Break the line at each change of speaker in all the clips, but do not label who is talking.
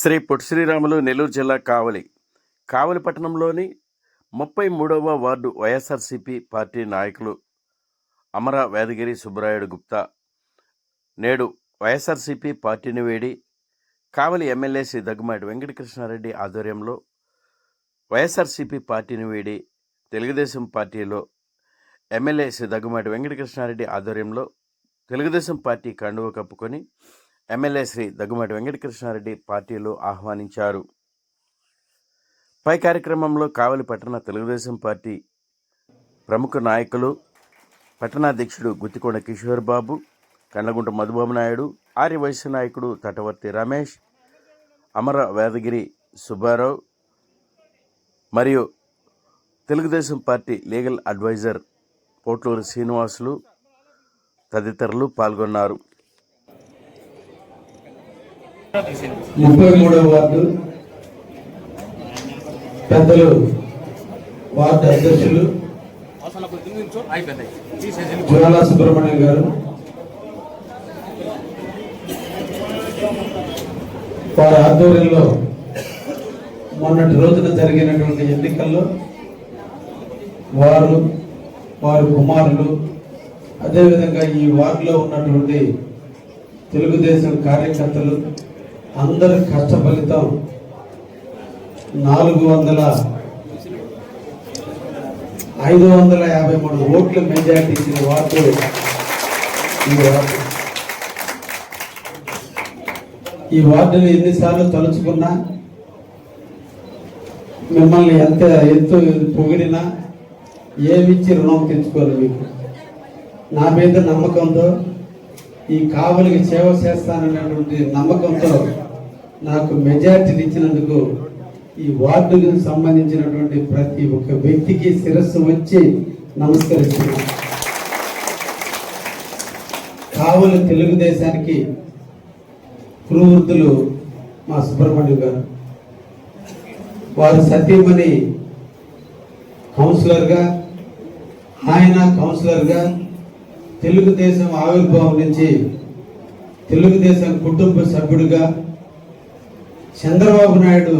శ్రీ పొట్టి శ్రీరాములు నెల్లూరు జిల్లా కావలి కావలి పట్టణంలోని ముప్పై మూడవ వార్డు వైఎస్ఆర్సిపి పార్టీ నాయకులు అమర వేదగిరి సుబ్బరాయుడు గుప్తా నేడు వైఎస్ఆర్సిపి పార్టీని వేడి కావలి ఎమ్మెల్యే శ్రీ దగ్గుమాటి వెంకటకృష్ణారెడ్డి ఆధ్వర్యంలో వైఎస్ఆర్సిపి పార్టీని వేడి తెలుగుదేశం పార్టీలో ఎమ్మెల్యే శ్రీ దగ్గుమాటి వెంకటకృష్ణారెడ్డి ఆధ్వర్యంలో తెలుగుదేశం పార్టీ కండువ కప్పుకొని ఎమ్మెల్యే శ్రీ దగ్గుమాటి వెంకటకృష్ణారెడ్డి పార్టీలో ఆహ్వానించారు. పై కార్యక్రమంలో కావలి పట్టణ తెలుగుదేశం పార్టీ ప్రముఖ నాయకులు పట్టణాధ్యక్షుడు గుత్తికొండ కిషోర్ బాబు కండ్లగుంట మధుబాబు నాయుడు ఆర్యవైశ్య నాయకుడు తటవర్తి రమేష్ అమర వేదగిరి సుబ్బారావు మరియు Telugu Desam party legal adviser Potluru Srinivasulu తదితరులు పాల్గొన్నారు.
ముప్పై మూడవ వార్డు పెద్దలు వార్డు అధ్యక్షులు జ్వాల సుబ్రహ్మణ్యం గారు వారి ఆధ్వర్యంలో మొన్నటి రోజున జరిగినటువంటి ఎన్నికల్లో వారు వారి కుమారులు అదేవిధంగా ఈ వార్డులో ఉన్నటువంటి తెలుగుదేశం కార్యకర్తలు అందరి కష్ట ఫలితం నాలుగు వందల ఐదు వందల యాభై మూడు ఓట్ల మెజార్టీ ఇచ్చిన వార్డు ఈ వార్డు. ఈ వార్డుని ఎన్నిసార్లు తలుచుకున్నా మిమ్మల్ని ఎంత ఎంతో పొగిడినా ఏమిచ్చి రుణం తెచ్చుకోవాలి మీకు? నా మీద నమ్మకంతో ఈ కావలికి సేవ చేస్తానన్నటువంటి నమ్మకంతో నాకు మెజార్టీని ఇచ్చినందుకు ఈ వార్డుకు సంబంధించినటువంటి ప్రతి ఒక్క వ్యక్తికి శిరస్సు వచ్చి నమస్కరిస్తున్నాను. కావలి తెలుగుదేశానికి కురువృద్ధులు మా సుబ్రహ్మణ్యం గారు వారు సతీమణి కౌన్సిలర్గా ఆయన కౌన్సిలర్గా తెలుగుదేశం ఆవిర్భావం నుంచి తెలుగుదేశం కుటుంబ సభ్యుడిగా చంద్రబాబు నాయుడు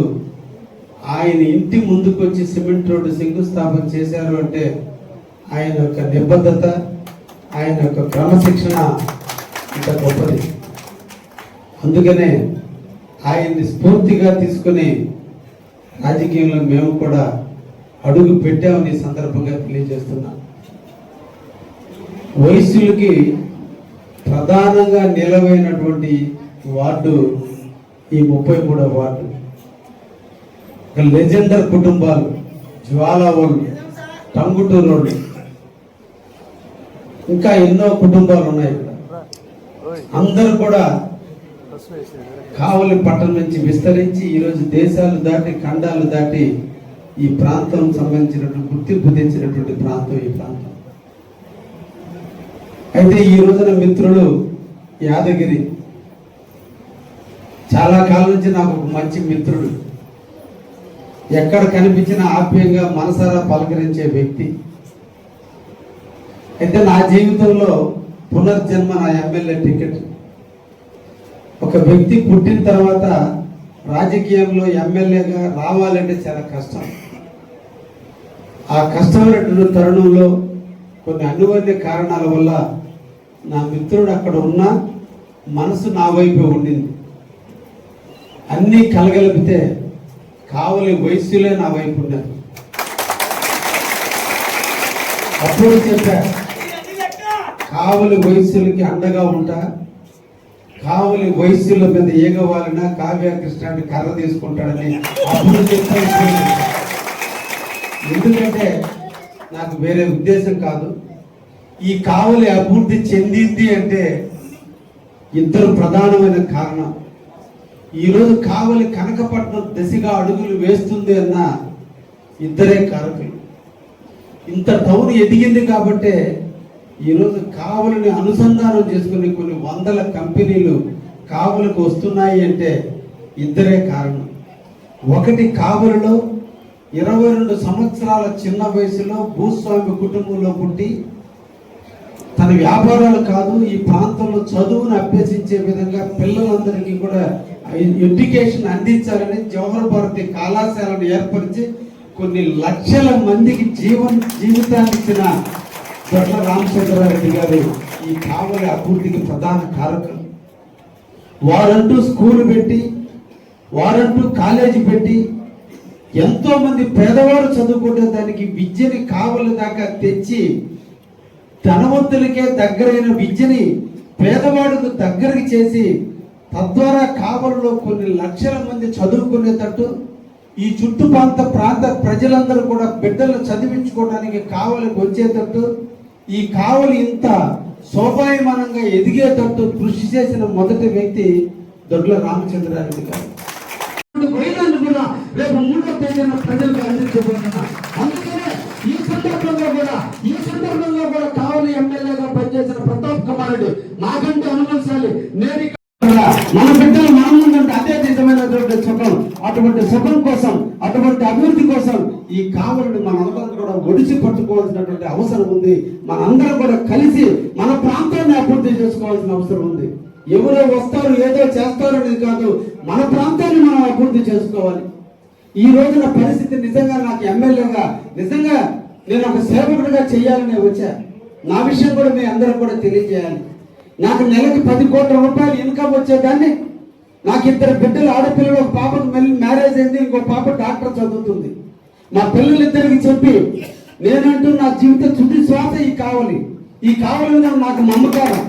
ఆయన ఇంటి ముందుకు వచ్చి సిమెంట్ రోడ్డు శంకుస్థాపన చేశారు అంటే ఆయన యొక్క నిబద్ధత ఆయన యొక్క క్రమశిక్షణ ఇంత గొప్పది. అందుకనే ఆయన్ని స్ఫూర్తిగా తీసుకుని రాజకీయంలో మేము కూడా అడుగు పెట్టామని ఈ సందర్భంగా తెలియజేస్తున్నాం. వైశ్యులకి ప్రధానంగా నిలవైనటువంటి వార్డు ఈ ముప్పై మూడవ వార్డు. లెజెండర్ కుటుంబాలు జ్వాలా వాళ్ళు టంగుటూరు వాళ్ళు ఇంకా ఎన్నో కుటుంబాలు ఉన్నాయి అందరూ కూడా కావలి పట్టణం నుంచి విస్తరించి ఈరోజు దేశాలు దాటి ఖండాలు దాటి ఈ ప్రాంతం సంబంధించినటువంటి గుర్తింపు తెచ్చినటువంటి ప్రాంతం ఈ ప్రాంతం. అయితే ఈ రోజున మిత్రులు యాదగిరి చాలా కాలం నుంచి నాకు ఒక మంచి మిత్రుడు. ఎక్కడ కనిపించినా ఆప్యంగా మనసారా పలకరించే వ్యక్తి. అయితే నా జీవితంలో పునర్జన్మ నా ఎమ్మెల్యే టికెట్. ఒక వ్యక్తి పుట్టిన తర్వాత రాజకీయంలో ఎమ్మెల్యేగా రావాలంటే చాలా కష్టం. ఆ కష్టమైనటువంటి తరుణంలో కొన్ని అనువైన కారణాల వల్ల నా మిత్రుడు అక్కడ ఉన్నా మనసు నా వైపే ఉండింది. అన్నీ కలగలిపితే కావలి వయస్సులే నా వైపు ఉన్నారు అప్పుడు చెప్పా కావలి వయస్సులకి అండగా ఉంటా కావలి వయస్సుల మీద ఏగవాలన కావ్య కృష్ణాన్ని కర్ర తీసుకుంటాడని అప్పుడు చెప్పాను ఎందుకంటే నాకు వేరే ఉద్దేశం కాదు. ఈ కావలి అభివృద్ధి చెందింది అంటే ఇద్దరు ప్రధానమైన కారణం. ఈరోజు కావలి కనకపట్నం దిశగా అడుగులు వేస్తుంది అన్న ఇద్దరే కారకులు. ఇంత టౌన్ ఎదిగింది కాబట్టే ఈరోజు కావలిని అనుసంధానం చేసుకుని కొన్ని వందల కంపెనీలు కావలికి వస్తున్నాయి అంటే ఇద్దరే కారణం. ఒకటి కావలిలో ఇరవై రెండు సంవత్సరాల చిన్న వయసులో భూస్వామి కుటుంబంలో పుట్టి తన వ్యాపారాలు కాదు ఈ ప్రాంతంలో చదువును అభ్యసించే విధంగా పిల్లలందరికీ కూడా ఎడ్యుకేషన్ అందించాలని జవహర్ భారతి కళాశాలను ఏర్పరిచి కొన్ని లక్షల మందికి జీవన జీవితాన్ని ఇచ్చిన దొడ్ల రామచంద్రారెడ్డి గారు ఈ కావలి అభివృద్ధికి ప్రధాన కారకం వారంటూ స్కూల్ పెట్టి వారంటూ కాలేజీ పెట్టి ఎంతోమంది పేదవారు చదువుకునే దానికి విద్యని కావలి దాకా తెచ్చి ధనవంతులకే దగ్గరైన విద్యని పేదవాడుకు దగ్గరికి చేసి తద్వారా కావలిలో కొన్ని లక్షల మంది చదువుకునేటట్టు ఈ చుట్టుప్రాంత ప్రాంత ప్రజలందరూ కూడా బిడ్డలు చదివించుకోవడానికి కావలికి వచ్చేటట్టు ఈ కావలి ఇంత శోభాయమానంగా ఎదిగేటట్టు కృషి చేసిన మొదటి వ్యక్తి దొడ్ల రామచంద్రారెడ్డి గారు. రేపు మూడో తేదీన ప్రజలకు అందించబోతున్నా కూడా ఈ సందర్భంలో కూడా కావలి ఎమ్మెల్యేగా పనిచేసిన ప్రతాప్ కుమార్ రెడ్డి నాకంటే అనుమతించాలి. నేను మన బిడ్డలు మన ముందుంటే అదే నిజమైనటువంటి సుఖం. అటువంటి సుఖం కోసం అటువంటి అభివృద్ధి కోసం ఈ కావలిని మనందరం కూడా ఒడిచి పట్టుకోవాల్సినటువంటి అవసరం ఉంది. మనందరం కూడా కలిసి మన ప్రాంతాన్ని అభివృద్ధి చేసుకోవాల్సిన అవసరం ఉంది. ఎవరో వస్తారు ఏదో చేస్తారు అనేది కాదు. మన ప్రాంతాన్ని మనం అభివృద్ధి చేసుకోవాలి. ఈ రోజున పరిస్థితి నిజంగా నాకు ఎమ్మెల్యేగా నిజంగా నేను ఒక సేవకుడిగా చేయాలని వచ్చా. నా విషయం కూడా మీ అందరూ కూడా తెలియజేయాలి. నాకు నెలకి పది కోట్ల రూపాయలు ఇన్కమ్ వచ్చేదాన్ని. నాకు ఇద్దరు బిడ్డలు ఆడపిల్లలు ఒక పాపకు మళ్ళీ మ్యారేజ్ అయింది ఇంకో పాప డాక్టర్ చదువుతుంది. మా పిల్లలిద్దరికి చెప్పి నేనంటూ నా జీవిత చుట్టూ శ్వాస ఈ కావాలి. ఈ కావాలి నాకు నమ్మకారం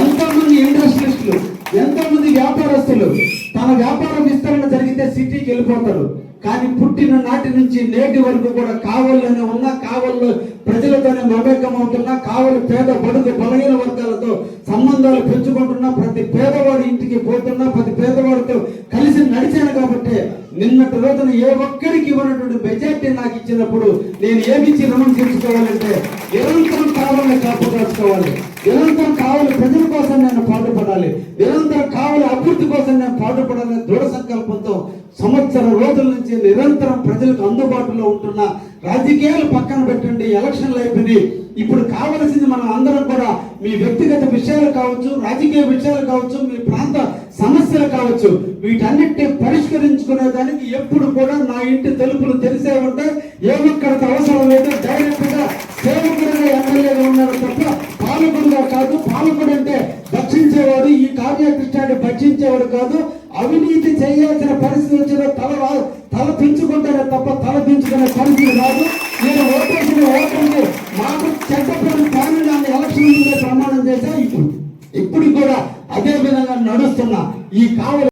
ఎంతోమంది ఇండస్ట్రియలిస్టులు ఎంతో మంది వ్యాపారస్తులు తన వ్యాపార విస్తరణ జరిగితే సిటీకి వెళ్ళిపోతారు. కానీ పుట్టిన నాటి నుంచి నేటి వరకు కూడా కావల్లోనే ఉన్న కావల్లో ప్రజలతోనే మమేకం అవుతున్నా కావలి పేద బడుగు బలహీన వర్గాలతో సంబంధాలు పెంచుకుంటున్నా ప్రతి పేదవాడి ఇంటికి పోతున్నా ప్రతి పేదవాడితో కలిసి నడిచాను కాబట్టి నిన్నటి రోజున ఏ ఒక్కరికి ఇవ్వనటువంటి మెజార్టీ నాకు ఇచ్చినప్పుడు నేను ఏమిచ్చి రుణం తీర్చుకోవాలంటే నిరంతరం కావాలని కాపాడుకోవాలి. నిరంతరం కావాలి ప్రజల కోసం నేను పాటుపడాలి. నిరంతరం కావాలి అభివృద్ధి కోసం నేను పాటుపడాలని దృఢ సంకల్పంతో సంవత్సరం రోజుల నుంచి నిరంతరం ప్రజలకు అందుబాటులో ఉంటున్న రాజకీయాలు పక్కన పెట్టండి ఎలక్షన్లు అయిపోయినాయి. ఇప్పుడు కావలసింది మనం అందరం కూడా మీ వ్యక్తిగత విషయాలు కావచ్చు రాజకీయ విషయాలు కావచ్చు మీ ప్రాంత సమస్యలు కావచ్చు వీటన్నిటిని పరిష్కరించుకునే దానికి ఎప్పుడు కూడా నా ఇంటి తలుపులు తెలిసే ఉంటే ఏ అవసరం లేదు. డైరెక్ట్గా సేవకుడిగా ఎమ్మెల్యేగా ఉన్నారు తప్ప పాలకుడుగా కాదు. పాలకుడు అంటే భక్షించేవాడు ఈ కార్యకృష్ణాన్ని భక్షించేవాడు కాదు. అవినీతి చేయాల్సిన పరిస్థితి వచ్చిన తల రా- తల పెంచుకుంటారే తప్ప తల పెంచుకునే పరిస్థితి రాదు. నేను ఓటేసిన ఓటర్ని మాకు చెడ్డపడి కానీ నన్ను ఎలక్షన్ ప్రమాణం చేశా ఇప్పుడు ఇప్పుడు కూడా అదే విధంగా నడుస్తున్నా ఈ కావలి